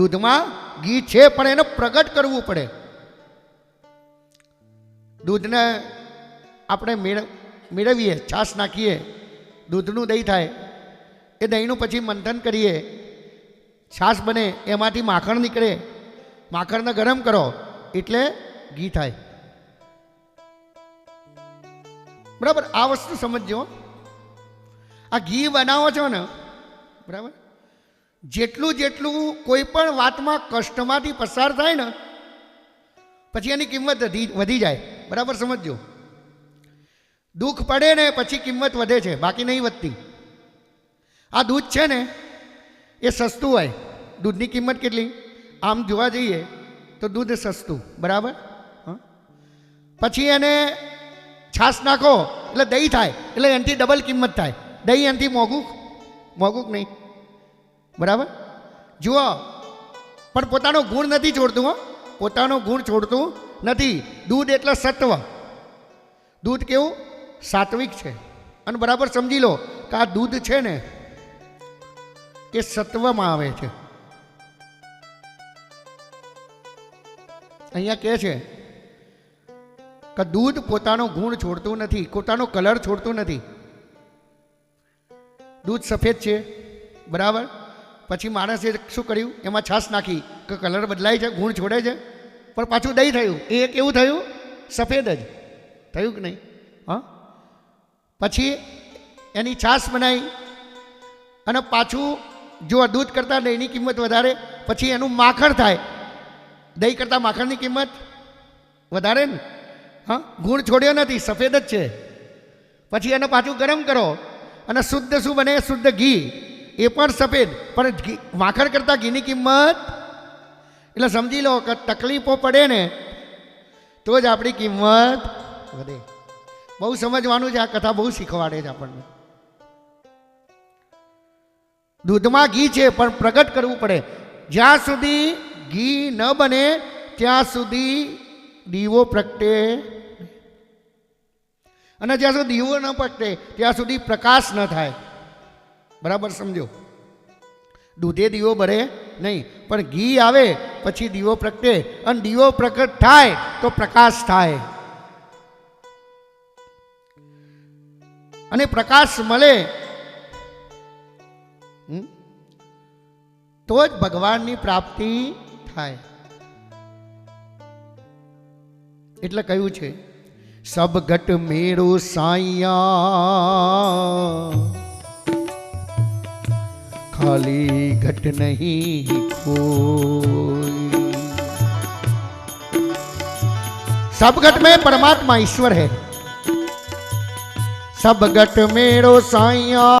દૂધમાં ઘી છે, પણ એને પ્રગટ કરવું પડે. દૂધને આપણે મેળ, મેળવીએ, છાશ નાખીએ, દૂધનું દહીં થાય, એ દહીંનું પછી મંથન કરીએ, છાશ બને, એમાંથી માખણ નીકળે, માખણને ગરમ કરો, એટલે ઘી થાય. બરાબર? આ વસ્તુ સમજજો. આ ઘી બનાવો છો ને, બરાબર? જેટલું જેટલું કોઈ પણ વાતમાં કષ્ટમાંથી પસાર થાય ને, પછી એની કિંમત વધી જાય. બરાબર સમજજો? દુઃખ પડે ને પછી કિંમત વધે છે, બાકી નહીં વધતી. આ દૂધ છે ને, એ સસ્તું હોય. દૂધની કિંમત કેટલી? આમ જોવા જઈએ તો દૂધ સસ્તું, બરાબર? પછી એને છાશ નાખો, એટલે દહીં થાય, એટલે એનાથી ડબલ કિંમત થાય. દહીં એનાથી મોંઘું? મોંઘું નહીં? બરાબર? જુઓ, પણ પોતાનો ગુણ નથી છોડતું હો. પોતાનો ગુણ છોડતું નથી. દૂધ એટલે સત્વ. દૂધ કેવું? સાત્વિક છે. અને બરાબર સમજી લો કે આ દૂધ છે ને એ સત્વમાં આવે છે. અહીંયા કહે છે કે દૂધ પોતાનો ગુણ છોડતું નથી, પોતાનો કલર છોડતું નથી. દૂધ સફેદ છે. બરાબર? પછી માણસે શું કર્યું? એમાં છાશ નાખી કે કલર બદલાય છે, ગુણ છોડે છે. પણ પાછું દહીં થયું. એ કેવું થયું, સફેદ જ. થયું કે નહીં? હા? પછી એની છાશ બનાવી અને પાછું જો દૂધ કરતાં દહીંની કિંમત વધારે, પછી એનું માખણ થાય. દહીં કરતાં માખણની કિંમત વધારે ને? હા? ગુણ છોડ્યો નથી, સફેદ જ છે. પછી એને પાછું ગરમ કરો અને શુદ્ધ શું બને? શુદ્ધ ઘી. એ પણ સફેદ. પણ માખણ કરતાં ઘીની કિંમત? એટલે સમજી લો કે તકલીફો પડે ને, તો જ આપણી કિંમત વધે. બહુ સમજવાનું છે આ કથા બહુ શીખવાડે છે આપણને. દૂધમાં ઘી છે, પણ પ્રગટ કરવું પડે. જ્યાં સુધી ઘી ન બને, ત્યાં સુધી દીવો પ્રગટે અને જ્યાં સુધી દીવો ન પ્રગટે, ત્યાં સુધી પ્રકાશ ન થાય. બરાબર સમજો? દૂધે દીવો ભરે નહીં, પણ ઘી આવે પછી દીવો પ્રગટે અને દીવો પ્રગટ થાય તો પ્રકાશ થાય. અને પ્રકાશ મળે? તો જ ભગવાનની પ્રાપ્તિ થાય. એટલે કહ્યું છે, સબગટ મેળો સાયા. खाली घट नहीं कोई। सब घट में परमात्मा ईश्वर है। सब घट मेरो साइया